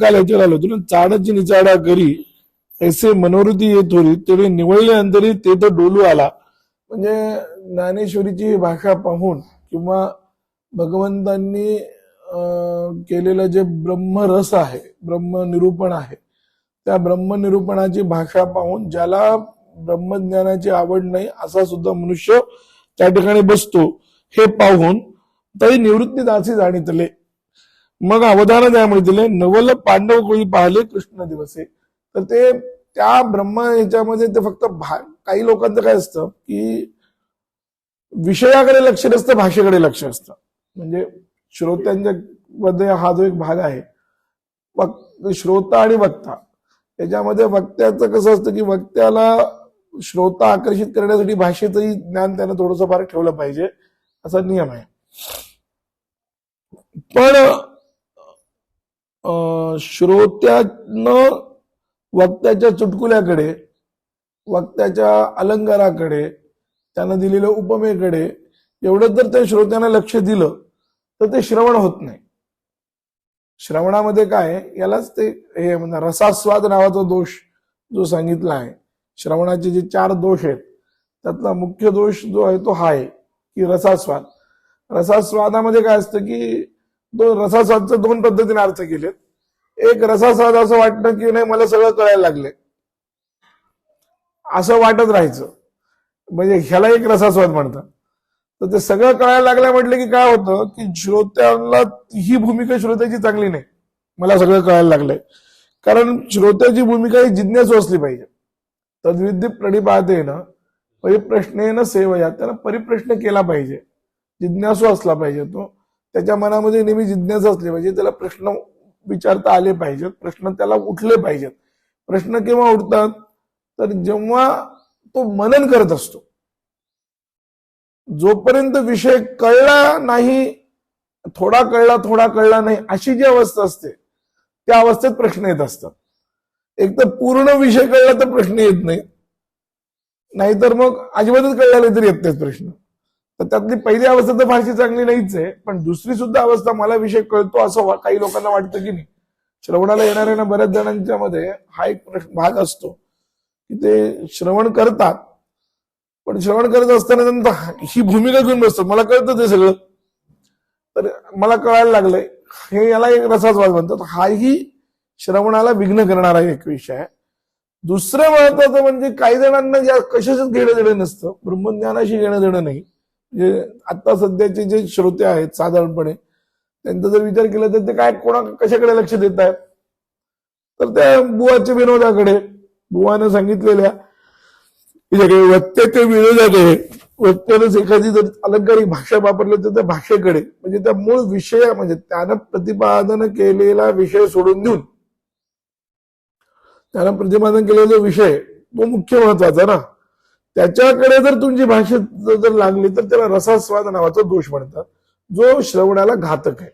काल याच्यावर आलो तुला चाडाची निचाडा करी ऐसे मनोरथी येत होती. तेवढे निवळले अंतरी ते तर डोलू आला. म्हणजे ज्ञानेश्वरीची भाषा पाहून किंवा भगवंतांनी केलेलं जे ब्रह्मरस आहे ब्रह्मनिरूपण आहे त्या ब्रह्मनिरूपणाची भाषा पाहून ज्याला ब्रह्मज्ञानाची आवड नाही असा सुद्धा मनुष्य त्या ठिकाणी बसतो. हे पाहून तरी निवृत्ती दासी जाणीतले. मग अवधान त्यामुळे म्हणतील नवल पांडव कोळी पाहिले कृष्ण दिवसे. तर ते त्या ब्रह्म याच्यामध्ये ते फक्त काही लोकांचं काय असतं की विषयाकडे लक्ष नसतं भाषेकडे लक्ष असतं. म्हणजे श्रोत्यांच्या मध्ये हा जो एक भाग आहे वक् श्रोता आणि वक्ता. त्याच्यामध्ये वक्त्याचं कसं असतं की वक्त्याला श्रोता आकर्षित करण्यासाठी भाषेचंही ज्ञान त्यानं थोडंसं फार ठेवलं पाहिजे असा नियम आहे. पण श्रोत्यानं वक्त्याच्या चुटकुल्याकडे वक्त्याच्या अलंकाराकडे त्यानं दिलेल्या उपमेकडे एवढं जर त्या श्रोत्यानं लक्ष दिलं तर ते श्रवण होत नाही. श्रवणामध्ये काय यालाच ते हे म्हणजे रसास्वाद नावाचा दोष जो सांगितला आहे. श्रवणाचे जे चार दोष आहेत त्यातला मुख्य दोष जो आहे तो हा आहे की रसास्वाद. रसास्वादामध्ये काय असतं की दोन रसास्वादचे दोन पद्धतीने अर्थ केलेत. एक रसास्वाद असं वाटणं की नाही मला सगळं कळायला लागले. असं वाटत राहायचं. म्हणजे ह्याला एक रसास्वाद म्हणतात. तर ते सगळं कळायला लागलं म्हटलं की काय होतं की श्रोत्याला ही भूमिका श्रोत्याची चांगली नाही. मला सगळं कळायला लागलंय. कारण श्रोत्याची भूमिका ही जिज्ञासू असली पाहिजे. तद्विद्य प्रणिपातेनं परिप्रश्नेनं सेवया. त्यानं परिप्रश्न केला पाहिजे. जिज्ञासू असला पाहिजे तो. त्याच्या मनामध्ये नेहमी जिज्ञासा असली पाहिजे त्याला प्रश्न विचारता आले पाहिजेत प्रश्न त्याला उठले पाहिजेत. प्रश्न केव्हा उठतात? तर जेव्हा तो मनन करत असतो. जोपर्यंत विषय कळला नाही थोडा कळला थोडा कळला नाही अशी जी अवस्था असते त्या अवस्थेत प्रश्न येत असतात. एक तर पूर्ण विषय कळला तर प्रश्न येत नाही नाहीतर मग अजिबातच कळला तरी येत नाहीत प्रश्न. तर त्यातली पहिली अवस्था तर फारशी चांगली नाहीच आहे पण दुसरी सुद्धा अवस्था मला विषय कळतो असं वा- काही लोकांना वाटतं की नाही. श्रवणाला येणाऱ्या बऱ्याच जणांच्या मध्ये हा एक प्रश्न भाग असतो की ते श्रवण करतात पण श्रवण करत असताना त्यांना ही भूमिका घेऊन बसतात. मला कळतं ते सगळं. तर मला कळायला लागलंय हे याला एक रसास्वाद म्हणतात. हाही श्रवणाला विघ्न करणारा एक विषय आहे. दुसरं महत्वाचं म्हणजे काही जणांना या कशाच घेणं देणं नसतं. ब्रह्मज्ञानाशी घेणं देणं नाही. म्हणजे आता सध्याचे जे श्रोते आहेत साधारणपणे त्यांचा जर विचार केला तर ते काय कोणा कशाकडे लक्ष देत आहेत? तर त्या बुवाच्या विनोदाकडे बुवानं सांगितलेल्या की जे काही वक्त्याच्या विरोधाकडे एखादी जर अलंकारिक भाषा वापरली तर त्या भाषेकडे म्हणजे त्या मूळ विषय म्हणजे त्यानं प्रतिपादन केलेला विषय सोडून देऊन त्यानं प्रतिपादन केलेला विषय तो मुख्य महत्त्वाचा ना. त्याच्याकडे जर तुमची भाषा जर लागली तर त्याला रसास्वाद नावाचा दोष म्हणतात. जो श्रवणाला घातक आहे.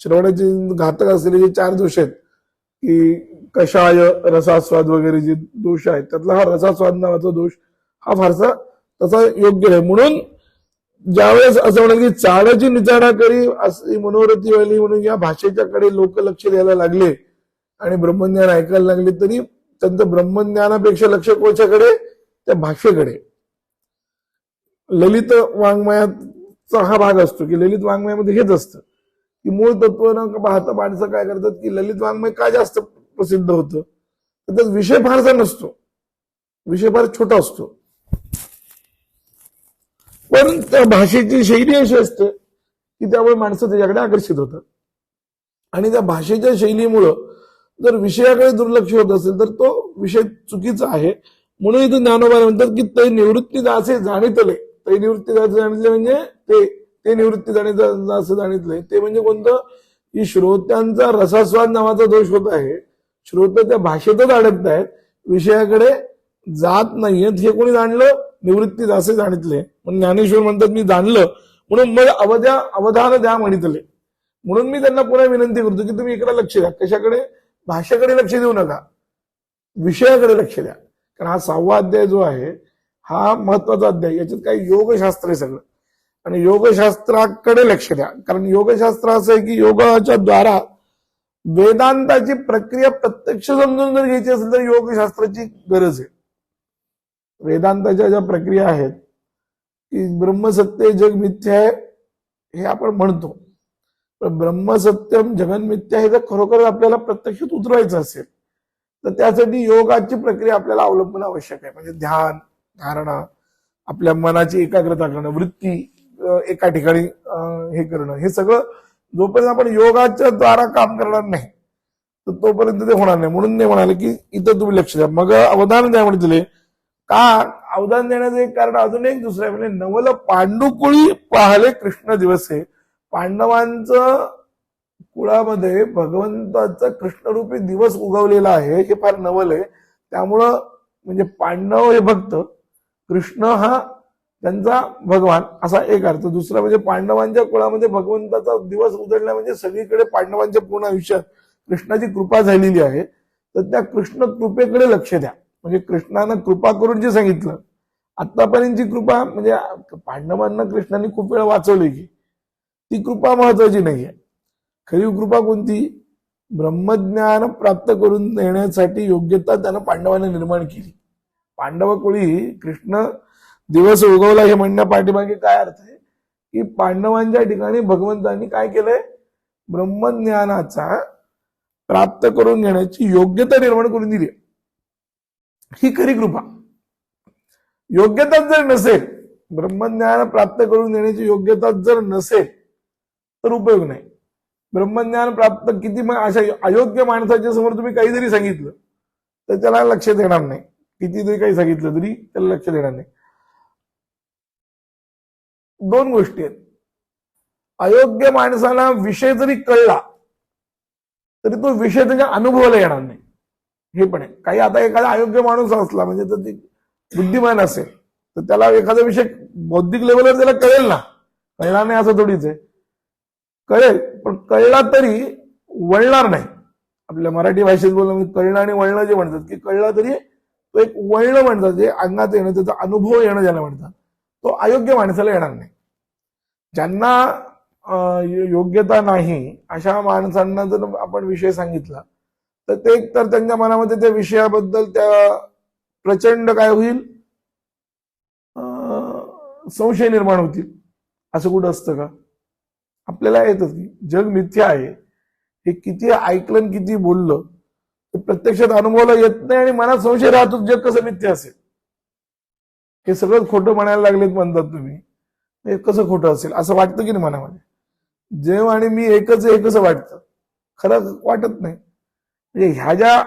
श्रवणाचे घातक असलेले जे चार दोष आहेत की कषाय रसास्वाद वगैरे जे दोष आहेत त्यातला हा रसास्वाद नावाचा दोष हा फारसा तसा योग्य नाही. म्हणून ज्यावेळेस असं म्हणत की चाडाची निचाडा करी अशी मनोरथी व्हायली म्हणून या भाषेच्याकडे लोक लक्ष द्यायला लागले आणि ब्रह्मज्ञान ऐकायला लागले तरी त्यांचं ब्रह्मज्ञानापेक्षा लक्ष कोणाच्याकडे त्या भाषेकडे. ललित वाङ्मयाचा हा भाग असतो की ललित वाङ्मयामध्ये हेच असतं की मूळ तत्व न पाहता माणसं काय करतात की ललित वाङ्मय का जास्त प्रसिद्ध होतं? तर त्यात विषय फारसा नसतो. विषय फार छोटा असतो. पण त्या भाषेची शैली अशी असते की त्यामुळे माणसं त्याच्याकडे आकर्षित होतात. आणि त्या भाषेच्या शैलीमुळं जर विषयाकडे दुर्लक्ष होत असेल तर तो विषय चुकीचा आहे. म्हणून इथे ज्ञानोबा म्हणतात की ते निवृत्ती जासे जाणीतले. ते निवृत्ती जासे जाणीतले म्हणजे ते ते निवृत्ती जाणीत असं जाणीतले. ते म्हणजे कोणतं? की श्रोत्यांचा रसास्वाद नावाचा दोष होत आहे. श्रोते त्या भाषेतच अडकत आहेत. विषयाकडे जात नाहीयेत. हे कोणी जाणलं? निवृत्ती जासे जाणीतले. पण ज्ञानेश्वर म्हणतात मी जाणलं. म्हणून मग अवध्या अवधान द्या म्हणितले. म्हणून मी त्यांना पुन्हा विनंती करतो की तुम्ही इकडे लक्ष द्या. कशाकडे? भाषेकडे लक्ष देऊ नका. विषयाकडे लक्ष द्या. कारण हा सहावा अध्याय जो आहे हा महत्त्वाचा अध्याय. याच्यात काही योगशास्त्र आहे सगळं. आणि योगशास्त्राकडे लक्ष द्या. कारण योगशास्त्र असं आहे की योगाच्या द्वारा वेदांताची प्रक्रिया प्रत्यक्ष समजून जर घ्यायची असेल तर योगशास्त्राची गरज आहे. वेदांताच्या ज्या प्रक्रिया आहेत की ब्रह्मसत्य जग मिथ्या आहे हे आपण म्हणतो. पण ब्रह्मसत्यम जगन मिथ्या हे जर खरोखर आपल्याला प्रत्यक्षात उतरवायचं असेल तर त्यासाठी योगाची प्रक्रिया आपल्याला अवलंबून आवश्यक आहे. म्हणजे ध्यान धारणा आपल्या मनाची एकाग्रता करणं वृत्ती एका ठिकाणी हे करणं हे सगळं जोपर्यंत आपण योगाच्या द्वारा काम करणार नाही तर तोपर्यंत ते होणार नाही. म्हणून ते म्हणाले की इथं तुम्ही लक्ष द्या. मग अवधान द्या म्हणे दिले का? अवधान देण्याचं एक कारण अजून एक दुसरं आहे. म्हणजे नवल पांडुकुळी पाहले कृष्ण दिवस हे पांडवांचं कुळामध्ये भगवंताचा कृष्णरूपी दिवस उगवलेला आहे हे फार नवल आहे. त्यामुळं म्हणजे पांडव हे भक्त कृष्ण हा त्यांचा भगवान असा एक अर्थ. दुसरा म्हणजे पांडवांच्या कुळामध्ये भगवंताचा दिवस उजळला म्हणजे सगळीकडे पांडवांच्या पूर्ण आयुष्यात कृष्णाची कृपा झालेली आहे. तर त्या कृष्ण कृपेकडे लक्ष द्या. म्हणजे कृष्णानं कृपा करून जे सांगितलं आतापर्यंतची कृपा म्हणजे पांडवांना कृष्णाने खूप वेळा वाचवली की ती कृपा महत्वाची नाहीये. खरी कृपा कोणती? ब्रह्मज्ञान प्राप्त करून देण्यासाठी योग्यता त्यानं पांडवांना निर्माण केली. पांडव कोळी कृष्ण दिवस उगवला हे म्हणण्या पाठीमागे काय अर्थ आहे? की पांडवांच्या ठिकाणी भगवंतांनी काय केलंय? ब्रह्मज्ञानाचा प्राप्त करून घेण्याची योग्यता निर्माण करून दिली. ही खरी कृपा योग्यताच जर नसेल ब्रह्मज्ञान प्राप्त करून देण्याची योग्यता जर नसेल तर उपयोग नाही. ब्रह्मज्ञान प्राप्त किती मग अशा अयोग्य माणसाच्या समोर तुम्ही काही जरी सांगितलं तर त्याला लक्ष देणार नाही. किती जरी काही सांगितलं तरी त्याला लक्ष देणार नाही. दोन गोष्टी आहेत. अयोग्य माणसाला विषय जरी कळला तरी तो विषय त्याच्या अनुभवाला येणार नाही. हे पण आहे. काही आता एखादा अयोग्य माणूस असला म्हणजे तर ती बुद्धिमान असेल तर त्याला एखादा विषय बौद्धिक लेवलवर त्याला कळेल ना. कळणार नाही असं थोडीच आहे. कळेल पण कळला तरी वळणार नाही. आपल्या मराठी भाषेत बोललो मी कळणं आणि वळणं जे म्हणतात की कळला तरी तो एक वळणं म्हणतात जे अंगात येणं त्याचा अनुभव येणं ज्याला म्हणतात तो अयोग्य माणसाला येणार नाही. ज्यांना अं, योग्यता नाही अशा माणसांना जर आपण विषय सांगितला तर ते एक तर त्यांच्या मनामध्ये त्या विषयाबद्दल त्या प्रचंड काय होईल? संशय निर्माण होतील. असं कुठं असतं का? आपल्याला येतच की जग मिथ्या आहे. हे किती ऐकलं आणि किती बोललं ते प्रत्यक्षात अनुभवाला येत नाही आणि मनात संशय राहतो जग कसं मिथ्या असेल. हे सगळं खोटं म्हणायला लागलेत म्हणतात तुम्ही. हे कसं खोटं असेल? असं वाटतं की नाही मनामध्ये? जेव आणि मी एकच एकच वाटतं. खरं वाटत नाही. म्हणजे ह्या ज्या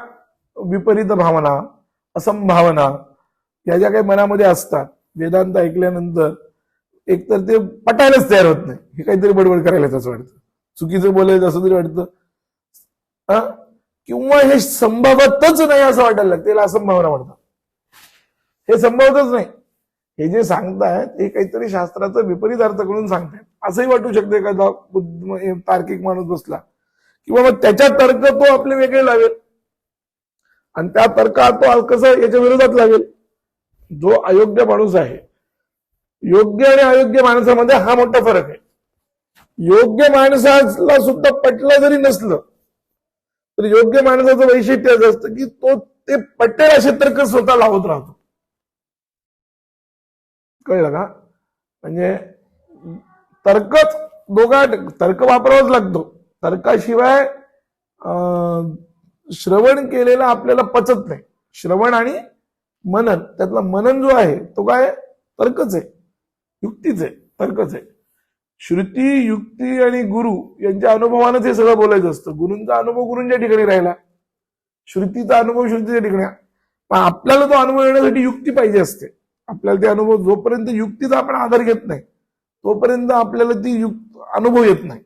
विपरीत भावना असंभावना ह्या ज्या काही मनामध्ये असतात वेदांत ऐकल्यानंतर एकतर ते पटायलाच तयार होत नाही. हे काहीतरी बडबड करायला असं वाटतं. चुकीचं बोलायचं असं तरी वाटतं. हा? किंवा हे संभवतच नाही असं वाटायला लागतं. त्याला असंभावना म्हणतात. हे संभवतच नाही. हे जे सांगतायत हे काहीतरी शास्त्राचा विपरीत अर्थ करून सांगतायत. असंही वाटू शकते एखादा बुद्ध- तार्किक माणूस बसला. किंवा मग त्याच्या तर्क तो आपले वेगळे लावेल. आणि त्या तर्कात तो कसं याच्या विरोधात लावेल. जो अयोग्य माणूस आहे योग्य आणि अयोग्य माणसामध्ये हा मोठा फरक आहे. योग्य माणसाला सुद्धा पटलं जरी नसलं तर योग्य माणसाचं वैशिष्ट्य असं असतं की तो ते पटेल असे तर्क स्वतः लावत राहतो. कळलं का? म्हणजे तर्कच दोघा तर्क वापरावाच लागतो. तर्काशिवाय अं, श्रवण केलेलं आपल्याला पचत नाही. श्रवण आणि मनन त्यातला मनन जो आहे तो काय? तर्कच आहे. युक्तीच आहे तर्कच. आहे श्रुती युक्ती आणि गुरु यांच्या अनुभवानंच हे सगळं बोलायचं असतं. गुरूंचा अनुभव गुरूंच्या ठिकाणी राहिला. श्रुतीचा अनुभव श्रुतीच्या ठिकाणी पण आपल्याला तो अनुभव येण्यासाठी युक्ती पाहिजे असते. आपल्याला ते अनुभव जोपर्यंत युक्तीचा आपण आधार घेत नाही तोपर्यंत आपल्याला ती युक्त अनुभव येत नाही.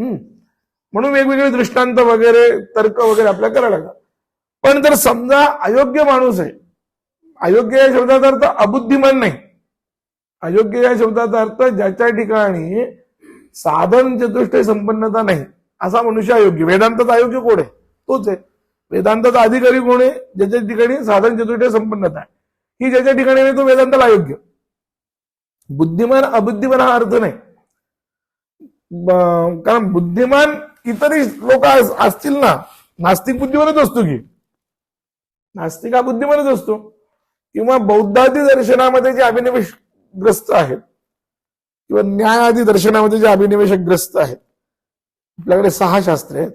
हम्म. म्हणून वेगवेगळे दृष्टांत वगैरे तर्क वगैरे आपल्याला करायला लागतात. पण जर समजा अयोग्य माणूस आहे अयोग्य या शब्दाचा अर्थ अबुद्धिमान नाही. अयोग्य या शब्दाचा अर्थ ज्याच्या ठिकाणी साधन चतुष्टय संपन्नता नाही असा मनुष्य अयोग्य. वेदांताचा अयोग्य कोण आहे? तोच आहे. वेदांताचा अधिकारी कोण आहे? ज्याच्या ठिकाणी साधन चतुष्टय संपन्नता आहे. ही ज्याच्या ठिकाणी नाही तो वेदांताला अयोग्य. बुद्धिमान अबुद्धिमान हा अर्थ नाही. कारण बुद्धिमान इतरही लोक असतील ना नास्तिक बुद्धिमानच असतो की. नास्तिक हा बुद्धिमानच असतो. किंवा बौद्धादी दर्शनामध्ये जे ग्रस्त आहेत. किंवा न्यायादी दर्शनामध्ये जे अभिनिवेशग्रस्त आहेत. आपल्याकडे सहा शास्त्र आहेत.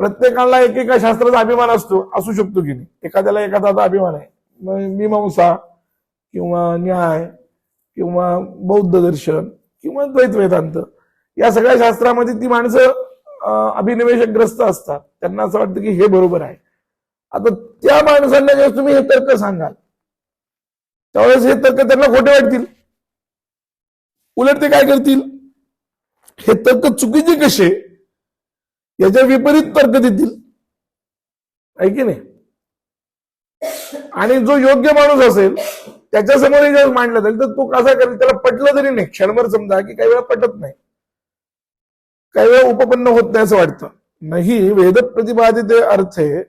प्रत्येकाला एकेका शास्त्राचा अभिमान असतो असू शकतो की नाही. एखाद्याला एखादा अभिमान आहे. मीमांसा किंवा न्याय किंवा बौद्ध दर्शन किंवा द्वैत वेदांत. या सगळ्या शास्त्रामध्ये ती माणसं अभिनिवेशग्रस्त असतात. त्यांना असं वाटतं की हे बरोबर आहे. आता त्या माणसांना जेव्हा तुम्ही हे तर्क सांगाल त्यावेळेस हे तर्क त्यांना खोटे वाटतील. उलट ते काय करतील? हे तर्क चुकीचे कसे? याच्या विपरीत तर्क देतील. आहे की नाही? आणि जो योग्य माणूस असेल त्याच्यासमोर जर मांडलं जाईल तर तो कसा करेल? त्याला पटलं तरी नाही. क्षणभर समजा की काही वेळा पटत नाही. काही वेळा उपपन्न होत नाही असं वाटतं. नाही वेद प्रतिभादी अर्थ आहे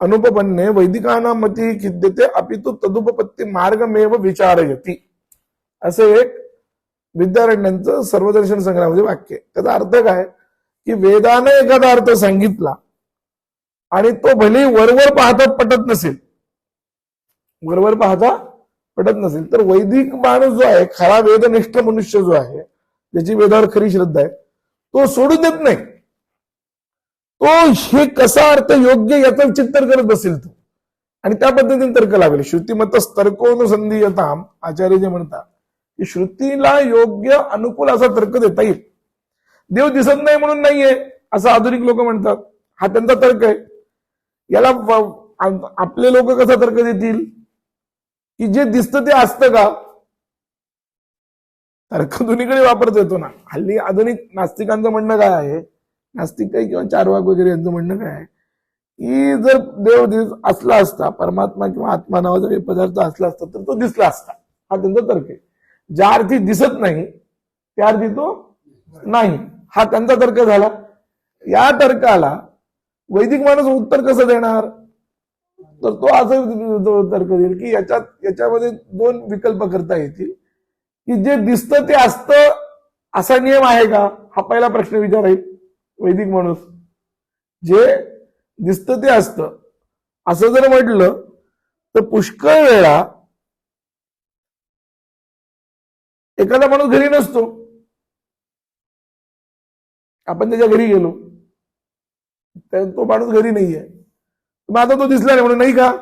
अनुपपन्ने वैदिकाना मती खिद्यते अपितु तदुपपत्ती मार्गमेव विचारयती असे एक विद्यारण्यांचं सर्वदर्शन संग्रहामध्ये वाक्य आहे. त्याचा अर्थ काय की वेदाने एखादा अर्थ सांगितला आणि तो भले वरवर पाहता पटत नसेल वरवर पाहता पटत नसेल तर वैदिक माणूस जो आहे खरा वेदनिष्ठ मनुष्य जो आहे ज्याची वेदावर खरी श्रद्धा आहे तो सोडून देत नाही तो हे कसा अर्थ योग्य याचं चिंतन करत बसेल तो? आणि त्या पद्धतीने तर्क लावेल श्रुतीमतच तर्कोनुसंधीयताम आचार्य जे म्हणतात की श्रुतीला योग्य अनुकूल असा तर्क देता येईल. देव दिसत नाही म्हणून नाहीये असं आधुनिक लोक म्हणतात. हा त्यांचा तर्क आहे. याला आपले लोक कसा तर्क देतील? की जे दिसतं ते असतं का? तर्क दोन्हीकडे वापरता येतो ना. हल्ली आधुनिक नास्तिकांचं म्हणणं काय आहे? नास्तिक काही किंवा चारवाक वगैरे यांचं म्हणणं काय आहे? की जर देव दिस असला असता परमात्मा किंवा आत्मा नावाचा काही पदार्थ असला असता तर तो दिसला असता. हा त्यांचा तर्क आहे. ज्या अर्थी दिसत नाही त्या अर्थी तो नाही. हा त्यांचा तर्क झाला. या तर्काला वैदिक माणूस उत्तर कसं देणार? तर तो असं तर्क देईल की याच्यात याच्यामध्ये दोन विकल्प करता येतील. की जे दिसतं ते असतं असा नियम आहे का? हा पहिला प्रश्न विचार आहे वैदिक माणूस. जे दिसतं ते असतं. असं जर म्हटलं तर पुष्कळ वेळा एखादा माणूस घरी नसतो. आपण त्याच्या घरी गेलो. तर तो माणूस घरी नाहीये. मग आता तो दिसला नाही म्हणून नाही का?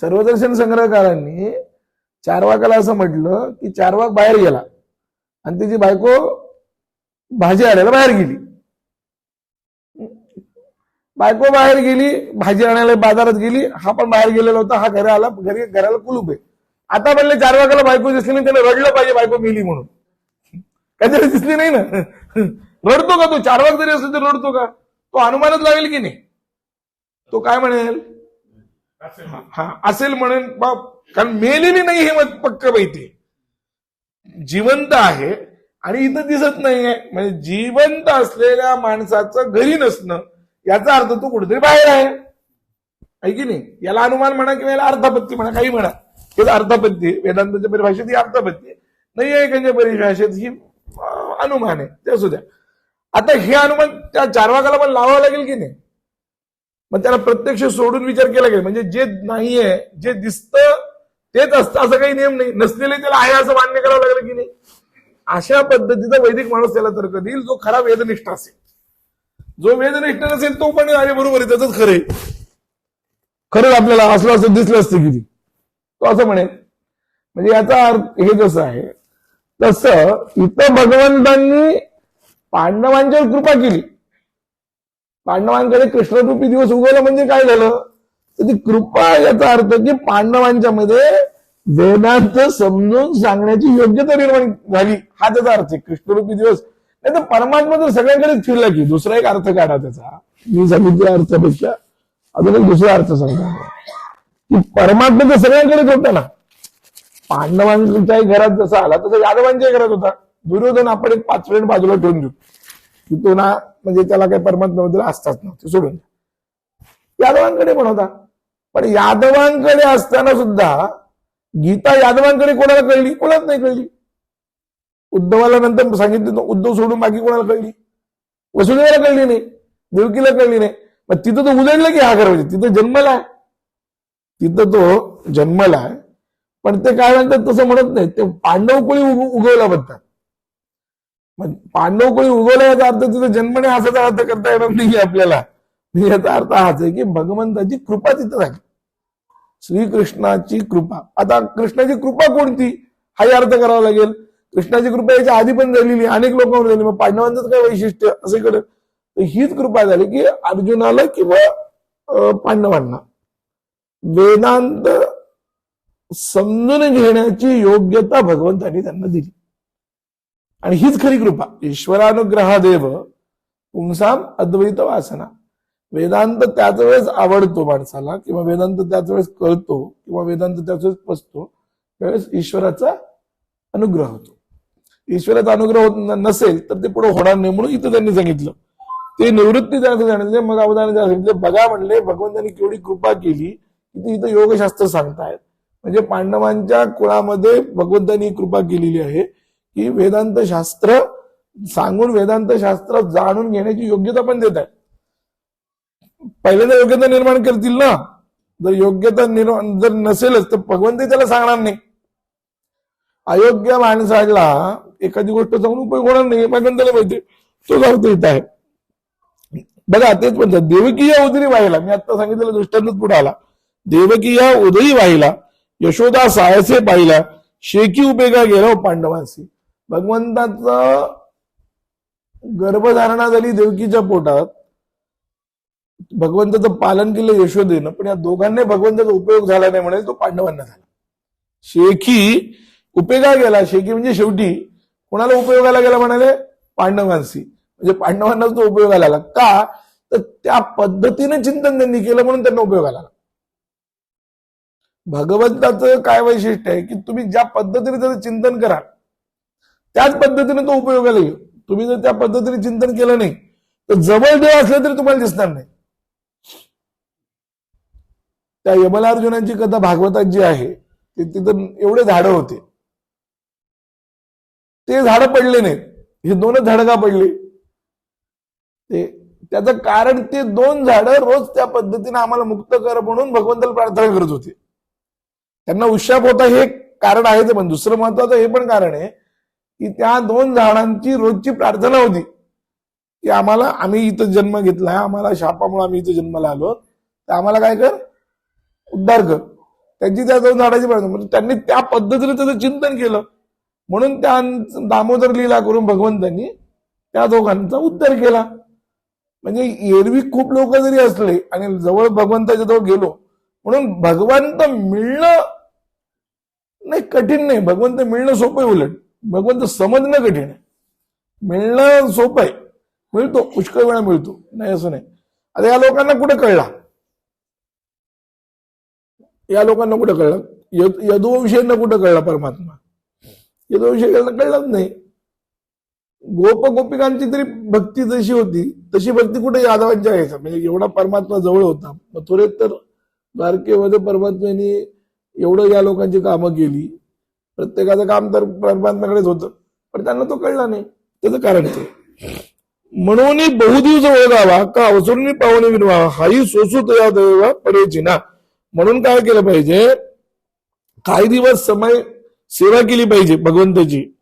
सर्वदर्शन संग्रहकारांनी चारवाकाला असं म्हटलं की चारवाक बाहेर गेला. आणि त्याची बायको भाजी आणायला बाहेर गेली. बायको बाहेर गेली भाजी आणायला बाजारात गेली हा पण बाहेर गेलेला होता हा घरी आला घरी घराला कुलूप आहे. आता म्हणले चार वाजाला बायको दिसली नाही त्याने रडलं पाहिजे बायको मिली म्हणून. काहीतरी दिसली नाही ना. रडतो का तो? चार वाज जरी असेल तर रडतो का? तो अनुमानच लावेल की नाही? तो काय म्हणेल? हा असेल म्हणेल बाप कारण मेलेली नाही हे मत पक्क माहिती जिवंत आहे आणि इथं दिसत नाहीये. म्हणजे जिवंत असलेल्या माणसाचं घरी नसणं याचा अर्थ तो कुठेतरी बाहेर आहे. आहे की नाही? याला अनुमान म्हणा किंवा याला अर्थापत्ती म्हणा काही म्हणा. हे अर्थापत्ती वेदांताच्या परिभाषेत ही अर्थापत्ती आहे. एकांच्या परिभाषेत ही अनुमान आहे. ते असू द्या. आता हे अनुमान त्या चारवाकाला पण लावावं लागेल की नाही? मग त्याला प्रत्यक्ष सोडून विचार केला गेला. म्हणजे जे नाहीये जे दिसतं तेच असतं असं काही नियम नाही. नसलेले त्याला आहे असं मान्य करावं लागलं की नाही? अशा पद्धतीचा वैदिक माणूस त्याला तर्क देईल जो खरा वेदनिष्ठ असेल. जो वेदनिष्ठ नसेल तो पण अरे बरोबर आहे त्याच खरं आहे. खरंच आपल्याला असलं असं दिसलं असतं किती तो असं म्हणेल. म्हणजे याचा अर्थ हे जसं आहे तसं इथं भगवंतांनी पांडवांच्यावर कृपा केली. पांडवांकडे कृष्णरूपी दिवस उगवला म्हणजे काय झालं? तर ती कृपा याचा अर्थ की पांडवांच्या मध्ये वेदांत समजून सांगण्याची योग्यता निर्माण झाली. हा त्याचा अर्थ आहे. कृष्णरूपी दिवस. नाही तर परमात्मा तर सगळ्यांकडेच फिरला की दुसरा एक अर्थ काढा त्याचा. मी सांगितलेल्या अर्थापेक्षा. अजून एक दुसरा अर्थ सांगतो. की परमात्मा तर सगळ्यांकडेच होता ना. पांडवांच्याही घरात जसा आला तसा यादवांच्याही घरात होता. दुर्योधन आपण एक पाच मिनिट बाजूला ठेवून देऊ. की तो ना म्हणजे त्याला काही परमात्म्याबद्दल असताच नव्हते. सोडून यादवांकडे पण होता. पण यादवांकडे असताना सुद्धा गीता यादवांकडे कोणाला कळली? कोणाच नाही कळली? उद्धवाला नंतर सांगितलं उद्धव सोडून बाकी कोणाला कळली? वसुदेवाला कळली नाही देवकीला कळली नाही. मग तिथं तो उजळलं की हा करायचं म्हणजे? तिथं जन्मला आहे. तिथं तो जन्मला आहे. पण ते काय म्हणतात तसं म्हणत नाही ते पांडव कोळी उगवला म्हणतात. मग पांडव कोळी उगवला याचा अर्थ तिथं जन्मने असाचा अर्थ करता येणार नाही आपल्याला. म्हणजे याचा अर्थ हाच आहे की भगवंताची कृपा तिथं झाली. श्रीकृष्णाची कृपा. आता कृष्णाची कृपा कोणती? हाही अर्थ करावा लागेल. कृष्णाची कृपा याच्या आधी पण झालेली अनेक लोकांवर झाली मग पांडवांचंच काय वैशिष्ट्य? असं कडे तर हीच कृपा झाली की अर्जुनाला किंवा पांडवांना वेदांत समजून घेण्याची योग्यता भगवंतांनी त्यांना दिली. आणि हीच खरी कृपा. ईश्वरानुग्रहादेव पुंसाम अद्वैत वासना वेदांत त्याच वेळेस आवडतो माणसाला किंवा वेदांत त्याच वेळेस कळतो किंवा वेदांत त्याच वेळेस पसतो त्यावेळेस ईश्वराचा अनुग्रह होतो. ईश्वराचा अनुग्रह होत नसेल तर ते पुढे होणार नाही म्हणून इथं त्यांनी सांगितलं. ते निवृत्ती जाण्याचं सांगितले मग अवधान सांगितले बघा म्हणले भगवंतांनी केवढी कृपा केली की ते इथं योगशास्त्र सांगतायत. म्हणजे पांडवांच्या कुळामध्ये भगवंतांनी कृपा केलेली आहे की वेदांत शास्त्र सांगून वेदांत शास्त्र जाणून घेण्याची योग्यता पण देत आहे पहिल्यांदा योग्यता निर्माण करतील ना. जर योग्यता निर्माण जर नसेलच तर भगवंत त्याला सांगणार नाही. अयोग्य माणसाला एखादी गोष्ट सांगून उपयोग होणार नाही भगवंताला माहिती तो जाऊ येत आहे. बघा तेच म्हणतात देवकी या उदरी वाहिला मी आता सांगितलेलं दृष्टांतच पुढे आला. देवकी या उदरी वाहिला यशोदा सायसे पाहिला शेकी उपेगा गेला हो पांडवांशी. भगवंताचं गर्भधारणा झाली देवकीच्या पोटात भगवंताचं पालन केलं यशोदेनं पण या दोघांनी भगवंताचा उपयोग झाला नाही म्हणे तो पांडवांना झाला. शेखी उपेगा गेला. शेखी म्हणजे शेवटी कोणाला उपयोगाला गेला म्हणाले? पांडवांशी. म्हणजे पांडवांनाच तो उपयोगाला आला. का? तर त्या पद्धतीने चिंतन त्यांनी केलं म्हणून त्यांना उपयोगाला आला. भगवंताचं काय वैशिष्ट्य आहे? की तुम्ही ज्या पद्धतीने त्याचं चिंतन करा त्याच पद्धतीने तो उपयोगाला येईल. तुम्ही जर त्या पद्धतीने चिंतन केलं नाही तर जवळ देव असलं तरी तुम्हाला दिसणार नाही. त्या यमलार्जुनांची कथा भागवतात जी आहे ते तिथं एवढे झाडं होते. ते झाडं पडले नाहीत. हे दोनच झाडं का पडली? ते त्याचं कारण ते दोन झाडं रोज त्या पद्धतीने आम्हाला मुक्त कर म्हणून भगवंताला प्रार्थना करत होते. त्यांना उशाप होता हे कारण आहे पण दुसरं महत्वाचं हे पण कारण आहे की त्या दोन झाडांची रोजची प्रार्थना होती की आम्हाला आम्ही इथं जन्म घेतला आम्हाला शापामुळे आम्ही इथं जन्माला आलो. तर आम्हाला काय कर? उद्धार कर. त्यांची त्या जाऊन झाडाची प्रार्थना म्हणजे त्यांनी त्या पद्धतीने त्याचं चिंतन केलं. म्हणून त्या दामोदर लीला करून भगवंतांनी त्या दोघांचा उद्धार केला. म्हणजे एरवी खूप लोक जरी असले आणि जवळ भगवंताच्या जवळ गेलो म्हणून भगवंत मिळणं नाही कठीण नाही. भगवंत मिळणं सोपं आहे उलट. भगवंत समजणं कठीण आहे. मिळणं सोपं आहे. मिळतो पुष्कळ वेळा मिळतो. नाही असं नाही. आता या लोकांना कुठे कळला? या लोकांना कुठं कळलं? यद- यदुवंशीयांना कुठं कळला परमात्मा? यदुवंशीयांना कळलंच नाही. गोप गोपिकांची तरी भक्ती जशी होती तशी भक्ती कुठे यादवांच्या घ्यायचा म्हणजे एवढा परमात्मा जवळ होता. मथुरेत तर द्वारकेमध्ये परमात्म्याने एवढं या लोकांची कामं केली. प्रत्येकाचं काम तर परमात्म्याकडेच होतं. पण त्यांना तो कळला नाही. त्याचं कारण ते. म्हणून बहुदिवस ओळखावा का अवसरून पाहुणे विनवा हाही सोसू तया देवा पडेची ना. म्हणून काय केलं पाहिजे? काही दिवस समय सेवा केली पाहिजे भगवंताची.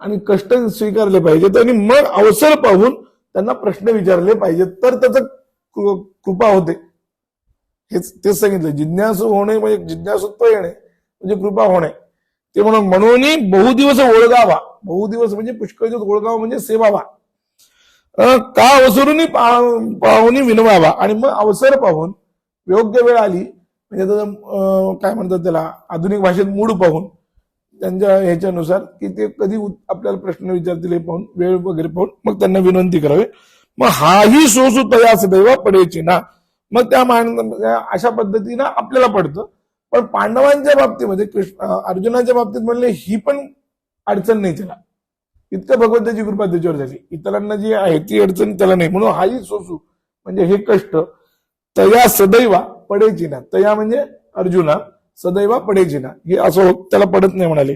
आणि कष्ट स्वीकारले पाहिजेत आणि मग अवसर पाहून त्यांना प्रश्न विचारले पाहिजेत तर त्याचं कृपा होते. हेच तेच सांगितलं. जिज्ञासू होणे म्हणजे जिज्ञासुत्व येणे म्हणजे कृपा होणे. ते म्हणून म्हणून बहुदिवस ओळगावा. बहुदिवस म्हणजे पुष्कळ दिवस ओळगावा म्हणजे सेवावा. अं, का अवसरून पाहुणी विनवावा. आणि मग अवसर पाहून योग्य वेळ आली म्हणजे त्याचं काय म्हणतात त्याला आधुनिक भाषेत मूड पाहून त्यांच्या ह्याच्यानुसार की ते कधी आपल्याला प्रश्न विचारतील हे पाहून वेळ वगैरे पाहून मग त्यांना विनंती करावी. मग हाही सोसू तयास दैवा पडेची ना. मग त्या मान अशा पद्धतीनं आपल्याला पडतं. पण पांडवांच्या बाबतीमध्ये कृष्ण अर्जुनाच्या बाबतीत म्हणले ही पण अडचण नाही त्याला. इतकं भगवंताची कृपा त्याच्यावर झाली. इतरांना जी आहे ती अडचण त्याला नाही. म्हणून हाही सोसू म्हणजे हे कष्ट तया सदैवा पडे जिना तया म्हणजे अर्जुना सदैवा पडे जिना हे असो त्याला पडत नाही म्हणाले.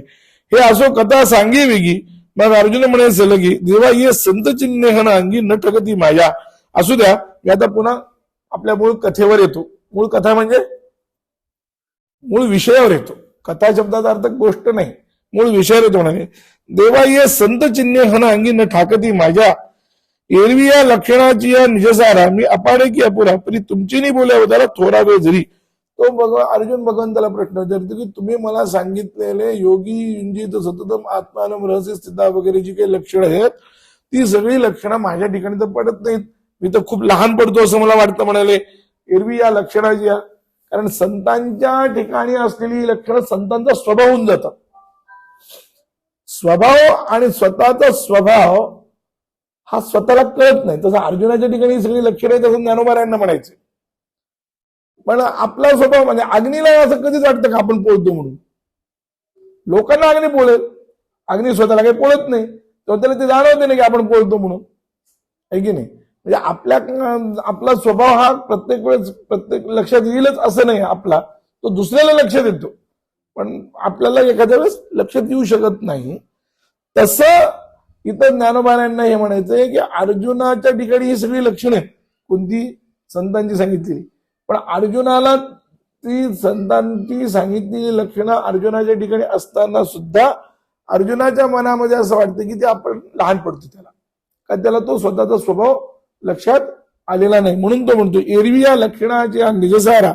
हे असो कथा सांगे वेगी. मग अर्जुन म्हणे सलगी देवा ये संत चिन्ह अंगी न ठगती माया. असू द्या मी आता पुन्हा आपल्या मूळ कथेवर येतो. मूळ कथा म्हणजे मूळ विषयावर येतो. कथा शब्दाचा अर्थ गोष्ट नाही. मूळ विषयावर येतो म्हणाले. देवा ये संत चिन्ह हन अंगी न ठाकती माझ्या एरवी या लक्षणाची या निजसारा मी अपाडे की अपुरा तरी तुमची नाही बोल्या होता थोडा वेळ जरी. तो भगवान अर्जुन भगवंताला प्रश्न विचारतो की तुम्ही मला सांगितलेले योगी युंजित सततम आत्मानम रहस्य स्थिता वगैरे जी काही लक्षणं आहेत ती सगळी लक्षणं माझ्या ठिकाणी तर पडत नाहीत. मी तर खूप लहान पडतो असं मला वाटतं म्हणाले. एरवी या लक्षणाची या- कारण संतांच्या ठिकाणी असलेली लक्षणं संतांचा स्वभाव होऊन जातात. स्वभाव आणि स्वतःचा स्वभाव हा स्वतःला कळत नाही. तसं अर्जुनाच्या ठिकाणी सगळी लक्ष राहील तसं ज्ञानोबारायांना म्हणायचं. पण आपला स्वभाव म्हणजे अग्नीला असं कधीच वाटतं का आपण पोळतो म्हणून? लोकांना अग्नी पोळेल अग्नी स्वतःला काही पोळत नाही. तर त्याला ते जाणवते नाही की आपण पोळतो म्हणून. आहे की नाही? म्हणजे आपल्या आपला स्वभाव हा प्रत्येक वेळेस प्रत्येक लक्षात येईलच असं नाही आपला. तो दुसऱ्याला लक्षात येतो पण आपल्याला एखाद्या वेळेस लक्षात येऊ शकत नाही. तसं इथं ज्ञानोबारायांना हे म्हणायचंय की अर्जुनाच्या ठिकाणी ही सगळी लक्षणं आहेत. कोणती? संतांची सांगितलेली. पण अर्जुनाला ती संतांची सांगितलेली लक्षणं अर्जुनाच्या ठिकाणी असताना सुद्धा अर्जुनाच्या मनामध्ये असं वाटतं की ते आपण लहान पडतो त्याला. का त्याला तो स्वतःचा स्वभाव लक्षात आलेला नाही. म्हणून तो म्हणतो एरवी या लक्षणाची हा निजसारा.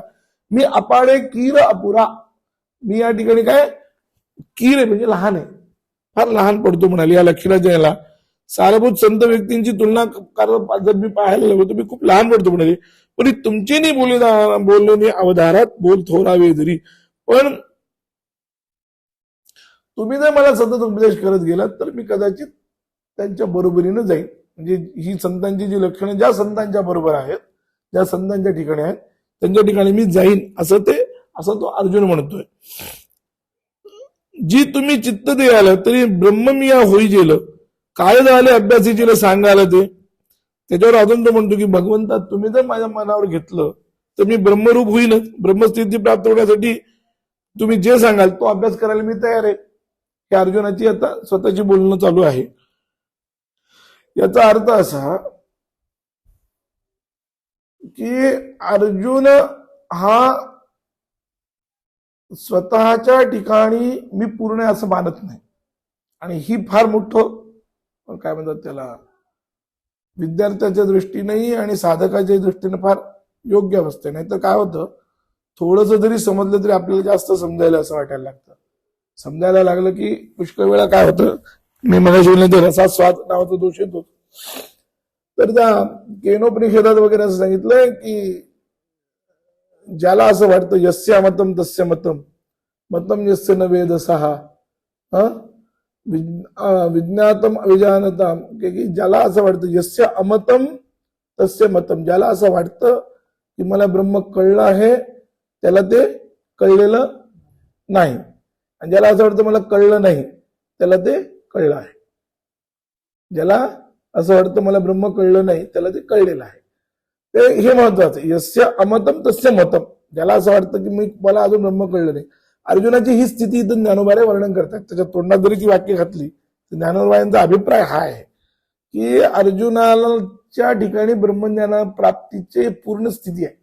मी अपाडे कीर अपुरा. मी या ठिकाणी काय? कीर आहे म्हणजे लहान आहे. फार लहान पडतो म्हणाले. या लक्षणाच्या याला सारभूत संत व्यक्तींची तुलना कारण जर मी पाहायला लागलो तर मी खूप लहान पडतो म्हणाले. पण तुमचे नाही बोली बोललो मी अवधारात बोल थोरावे जरी. पण तुम्ही जर मला सतत उपदेश करत गेलात तर मी कदाचित त्यांच्या बरोबरीनं जाईन. म्हणजे ही संतांची जी लक्षणं ज्या संतांच्या बरोबर आहेत ज्या संतांच्या ठिकाणी आहेत त्यांच्या ठिकाणी मी जाईन. असं ते असं तो अर्जुन म्हणतोय. जी तुम्ही चित्त द्यायला तरी ब्रह्ममिया होई गेलं. काय झालं अभ्यासीजीला सांगायला ते? त्याच्यावर अजून तो म्हणतो की भगवंता तुम्ही जर माझ्या मनावर घेतलं तर मी ब्रह्मरूप होईलच ब्रह्मस्थिती प्राप्त होण्यासाठी तुम्ही जे सांगाल तो अभ्यास करायला मी तयार आहे. हे अर्जुनाची आता स्वतःची बोलणं चालू आहे. याचा अर्थ असा की अर्जुन हा स्वतःच्या ठिकाणी मी पूर्ण असं मानत नाही. आणि ही फार मोठं काय म्हणतात त्याला विद्यार्थ्याच्या दृष्टीनेही आणि साधकाच्या दृष्टीने फार योग्य अवस्था नाही तर काय होतं थोडस जरी समजलं तरी आपल्याला जास्त समजायला असं वाटायला लागतं. समजायला लागलं की पुष्कळ वेळा काय होतं मी मगाशी रसा स्वाद नावाचा दोष येतो. तर त्या केनोपनिषदात वगैरे असं सांगितलंय की ज्याला असं वाटतं यस्य मतम तस्य मतम. मतम यस्य न वेद सहा. विज्ञातम अभिजानताम. की ज्याला असं वाटतं यस्य अमतम तस्य मतम. ज्याला असं वाटतं की मला ब्रह्म कळलं आहे त्याला ते कळलेलं नाही. आणि ज्याला असं वाटतं मला कळलं नाही त्याला ते कळलं आहे. ज्याला असं वाटतं मला ब्रह्म कळलं नाही त्याला ते कळलेलं आहे. ते हे महत्वाचं. यस्य अमतम तस्य मतम ज्याला असं वाटतं की मी मला अजून ब्रह्म कळलं नाही. अर्जुनाची ही स्थिती इथं ज्ञानोबारे वर्णन करतात. त्याच्या तोंडात जरी ती वाक्य घातली तर ज्ञानोबायांचा अभिप्राय हा आहे की अर्जुनाच्या ठिकाणी ब्रह्मज्ञाना प्राप्तीची पूर्ण स्थिती आहे.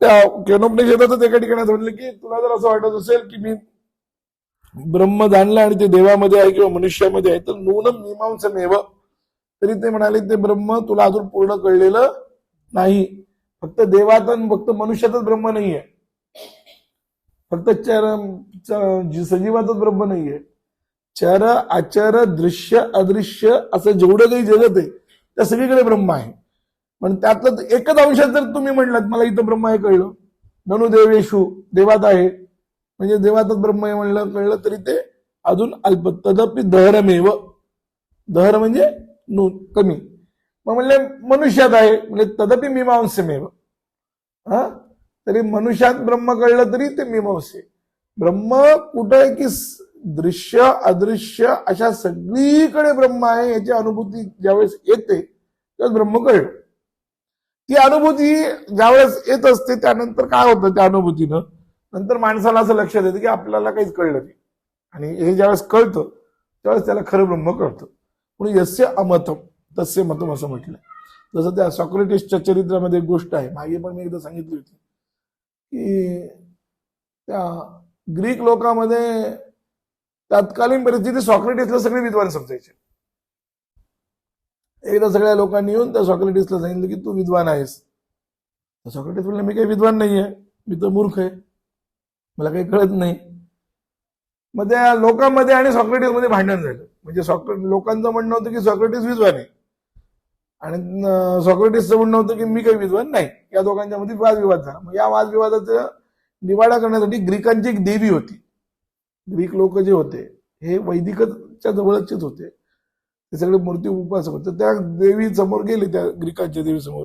त्या केनोपनिषेदातच एका ठिकाणी म्हटलं की तुला जर असं वाटत असेल की मी ब्रह्म जाणलं आणि ते देवामध्ये आहे किंवा मनुष्यामध्ये आहे तर नूनम मीमांसमेव तरी ते म्हणाले ते ब्रह्म तुला अजून पूर्ण कळलेलं नाही. फक्त देवात आणि फक्त मनुष्यातच ब्रह्म नाहीये. फक्त चर सजीवातच ब्रह्म नाहीये. चर अचर दृश्य अदृश्य असं जेवढं काही जगत आहे त्या सगळीकडे ब्रह्म आहे. पण त्यातलं एकच अंशात जर तुम्ही म्हणलात मला इथं ब्रह्म आहे कळलं. ननु देवेशू देवात आहे. म्हणजे देवातच ब्रह्म आहे म्हणलं कळलं तरी ते अजून अल्प तदपि दहरमेव दहर म्हणजे नू कमी. मग म्हणले मनुष्यात आहे. म्हणजे तदपि मीमांसमेव हा? तरी मनुष्यात ब्रह्म कळलं तरी ते मीमांसे ब्रह्म कुठं आहे की दृश्य अदृश्य अशा सगळीकडे ब्रह्म आहे याची अनुभूती ज्यावेळेस येते तेव्हा ब्रह्म कळलं. ती अनुभूती ज्यावेळेस येत असते त्यानंतर काय होतं त्या अनुभूतीनं? नंतर माणसाला असं लक्षात येतं की आपल्याला काहीच कळलं नाही. आणि हे ज्यावेळेस कळतं त्यावेळेस त्याला खरं ब्रह्म कळतं. म्हणून यस्य अमतम तस्य मतम असं म्हटलं जसं त्या सॉक्रेटिसच्या चरित्रामध्ये एक गोष्ट आहे मागे पण मी एकदा सांगितली होती की त्या ग्रीक लोकांमध्ये तत्कालीन परिस्थिती सॉक्रेटिसला सगळे विद्वान समजायचे. एकदा सगळ्या लोकांनी येऊन त्या सॉक्रेटिसला सांगितलं की तू विद्वान आहेस. तर सॉक्रेटिस म्हणलं मी काही विद्वान नाही आहे मी तर मूर्ख आहे. मला काही कळत नाही. मग त्या लोकांमध्ये आणि सॉक्रेटिसमध्ये भांडण झालं. म्हणजे सॉक्रेट लोकांचं म्हणणं होतं की सॉक्रेटिस विद्वान आहे. आणि सॉक्रेटिसचं म्हणणं होतं की मी काही विद्वान नाही. या दोघांच्या मध्ये वादविवाद झाला. मग या वादविवादाचा निवाडा करण्यासाठी ग्रीकांची एक देवी होती. ग्रीक लोक जे होते हे वैदिकच्या जवळचेच होते. ते सगळे मूर्ती उपासक होते. त्या देवी समोर गेले त्या ग्रीकांच्या देवी समोर.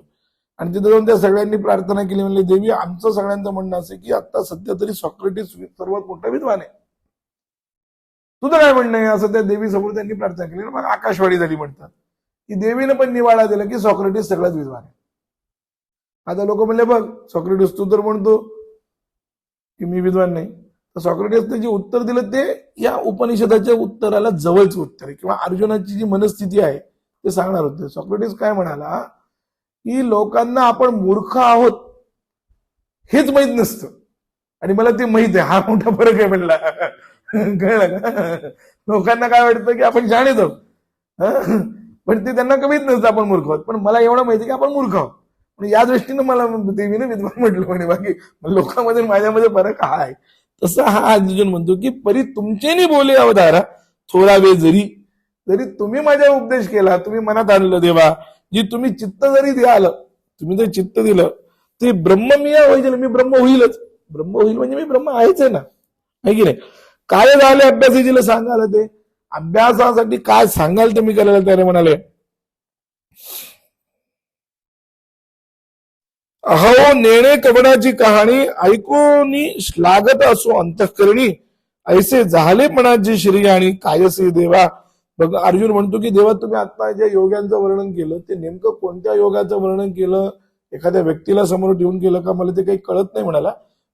आणि तिथे जाऊन त्या सगळ्यांनी प्रार्थना केली. म्हणले देवी आमचं सगळ्यांचं म्हणणं असं की आता सध्या तरी सॉक्रेटिस सर्वात मोठा विद्वान आहे. तुझं काय म्हणणं आहे? असं त्या देवी समोर त्यांनी प्रार्थना केली मग आकाशवाणी झाली म्हणतात. की देवीनं पण निवाडा दिला की सॉक्रेटिस सगळ्यात विद्वान आहे. आता लोक म्हणले बघ सॉक्रेटिस तू तर म्हणतो की मी विद्वान नाही. तर सॉक्रेटिसने जे उत्तर दिलं ते या उपनिषदाच्या उत्तराला जवळच उत्तर आहे. किंवा अर्जुनाची जी मनस्थिती आहे ते सांगणार होते. सॉक्रेटिस काय म्हणाला की लोकांना आपण मूर्ख आहोत हेच माहीत नसतं. आणि मला ते माहीत आहे. हा मोठा फरक आहे म्हणला. कळलं का? लोकांना काय वाटतं की आपण जाणीत आहोत पण ते त्यांना कमीच नसतं आपण मूर्ख आहोत. पण मला एवढं माहिती की आपण मूर्ख आहोत. पण या दृष्टीनं मला देवीने विद्वान म्हटलं म्हणे बाकी लोकांमध्ये माझ्यामध्ये फरक हा आहे. तसं हा अर्जुन म्हणतो की परी तुमचेनी बोले अवधारा थोडा वेळ जरी जरी तुम्ही माझ्या उपदेश केला तुम्ही मनात आणलं देवा जी तुम्ही चित्त जरी द्याल तुम्ही जर चित्त दिलं ते ब्रह्म मी होईल मी ब्रह्म होईलच. ब्रह्म होईल म्हणजे मी ब्रह्म आहेच आहे ना. आहे की नाही? काय झाले अभ्यासाजीला सांगाल ते? अभ्यासासाठी काय सांगाल तुम्ही करायला त्याने म्हणाले. अहो नेणे कबडाची कहाणी ऐकून श्लाघत असो अंतःकरणी. ऐसे झाले झालेपणाची श्री आणि कायसे देवा. बघ अर्जुन म्हणतो की देवा तुम्ही आता ज्या योग्यांचं वर्णन केलं ते नेमकं कोणत्या योगाचं वर्णन केलं? एखाद्या व्यक्तीला समोर ठेवून केलं का? मला ते काही कळत नाही म्हणाला.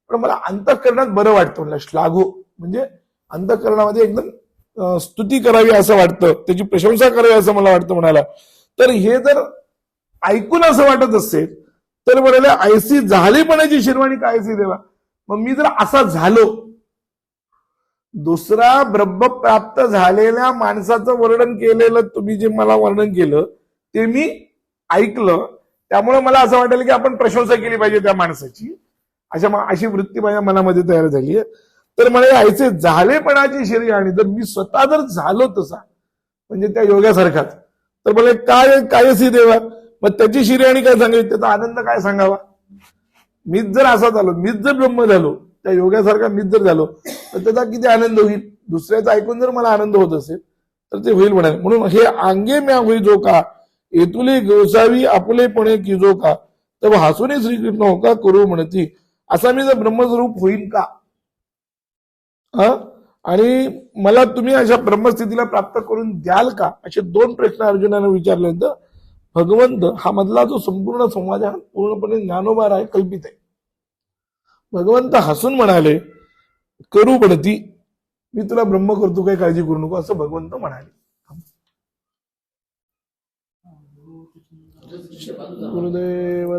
पण मला अंतःकरणात बरं वाटतं म्हणलं श्लाघो. म्हणजे अंधकरणामध्ये एकदम स्तुती करावी असं वाटतं. त्याची प्रशंसा करावी असं मला वाटतं म्हणाला तर हे जर ऐकून असं वाटत असेल तर म्हणाले ऐसी झालीपणाची शिरवाणी काय देवा? मग मी जर असा झालो दुसरा ब्रह्म प्राप्त झालेल्या माणसाचं वर्णन केलेलं तुम्ही जे मला वर्णन केलं ते मी ऐकलं त्यामुळे मला असं वाटेल की आपण प्रशंसा केली पाहिजे त्या माणसाची. अशा अशी वृत्ती माझ्या मनामध्ये तयार झाली आहे तर मला यायचे झालेपणाची शरीर आणि जर मी स्वतः जर झालो तसा म्हणजे त्या योगासारखाच तर मला काय कायसी देवा? मग त्याची शिर्याणी काय सांगावी त्याचा आनंद काय सांगावा? मीच जर असा झालो मीच जर ब्रह्म झालो त्या योगासारखा मीच जर झालो तर त्याचा किती आनंद होईल? दुसऱ्याचा ऐकून जर मला आनंद होत असेल तर ते होईल म्हणाले म्हणून हे आंगे म्या होई जो का येतुले गोसावी आपुलेपणे की जो का तर हसूने श्रीकृष्ण हो का करू म्हणती. असा मी जर ब्रह्मस्वरूप होईल का? आणि मला तुम्ही अशा ब्रह्मस्थितीला प्राप्त करून द्याल का? असे दोन प्रश्न अर्जुनाने विचारल्यानंतर भगवंत हा मधला जो संपूर्ण संवाद आहे पूर्णपणे ज्ञानोबार आहे कल्पित आहे. भगवंत हसून म्हणाले करू पडती मी तुला ब्रह्म करतो काही काळजी करू नको असं भगवंत म्हणाले. गुरुदेव